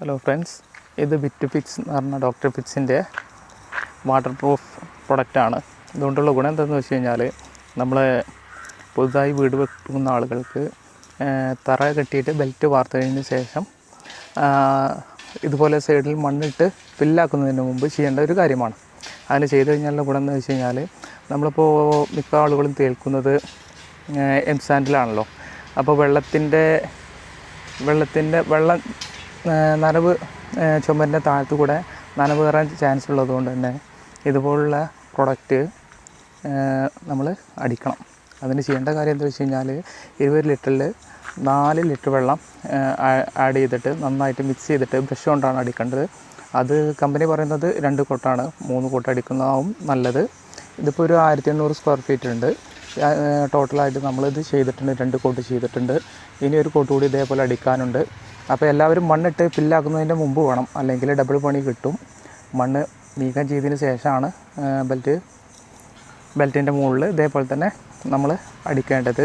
Hello friends ഇത് bit fix എന്ന് പറഞ്ഞ ഡോക്ടർ ഫിക്സിന്റെ വാട്ടർ പ്രൂഫ് പ്രൊഡക്റ്റാണ് ഇതുകൊണ്ടുള്ള ഗുണം എന്താണെന്ന് വെച്ച് കഴിഞ്ഞാൽ നമ്മൾ പുതുതായി വീട് വെക്കുന്ന ആളുകൾക്ക് തറ കെട്ടിയിട്ട് ബെൽറ്റ് വാർത്തതിന് ശേഷം ഇതുപോലെ സൈഡിൽ മണ്ണിട്ട് ഫില്ലാക്കുന്നതിന് മുമ്പ് ചെയ്യേണ്ട ഒരു കാര്യമാണ്. അതിന് ചെയ്ത് കഴിഞ്ഞാലുള്ള ഗുണം എന്ന് വെച്ച് കഴിഞ്ഞാൽ നമ്മളിപ്പോൾ മിക്ക ആളുകളും തേൽക്കുന്നത് എം സാൻഡിലാണല്ലോ. അപ്പോൾ വെള്ളത്തിന്റെ വെള്ളത്തിന്റെ വെള്ളം നനവ് ചുമരിന്റെ താഴത്തു കൂടെ നനവ് കയറാൻ ചാൻസ് ഉള്ളതുകൊണ്ട് തന്നെ ഇതുപോലുള്ള പ്രൊഡക്റ്റ് നമ്മൾ അടിക്കണം. അതിന് ചെയ്യേണ്ട കാര്യം എന്താ വെച്ച് കഴിഞ്ഞാൽ ഇരുപത് ലിറ്ററിൽ നാല് ലിറ്റർ വെള്ളം ആഡ് ചെയ്തിട്ട് നന്നായിട്ട് മിക്സ് ചെയ്തിട്ട് ബ്രഷ് കൊണ്ടാണ് അടിക്കേണ്ടത്. അത് കമ്പനി പറയുന്നത് രണ്ട് കോട്ടാണ്. മൂന്ന് കോട്ട് അടിക്കുന്നതാവും നല്ലത്. ഇതിപ്പോൾ ഒരു ആയിരത്തി എണ്ണൂറ് സ്ക്വയർ ഫീറ്റ് ഉണ്ട് ടോട്ടലായിട്ട് നമ്മളിത് ചെയ്തിട്ടുണ്ട്. രണ്ട് കോട്ട് ചെയ്തിട്ടുണ്ട്. ഇനി ഒരു കോട്ട് കൂടി ഇതേപോലെ അടിക്കാനുണ്ട്. അപ്പോൾ എല്ലാവരും മണ്ണിട്ട് ഫില്ലാക്കുന്നതിന്റെ മുമ്പ് വേണം. അല്ലെങ്കിൽ ഡബിൾ പണി കിട്ടും. മണ്ണ് നീക്കം ചെയ്തതിന് ശേഷമാണ് ബെൽറ്റ് ബെൽറ്റിന്റെ മുകളിൽ ഇതേപോലെ തന്നെ നമ്മൾ അടിക്കേണ്ടത്.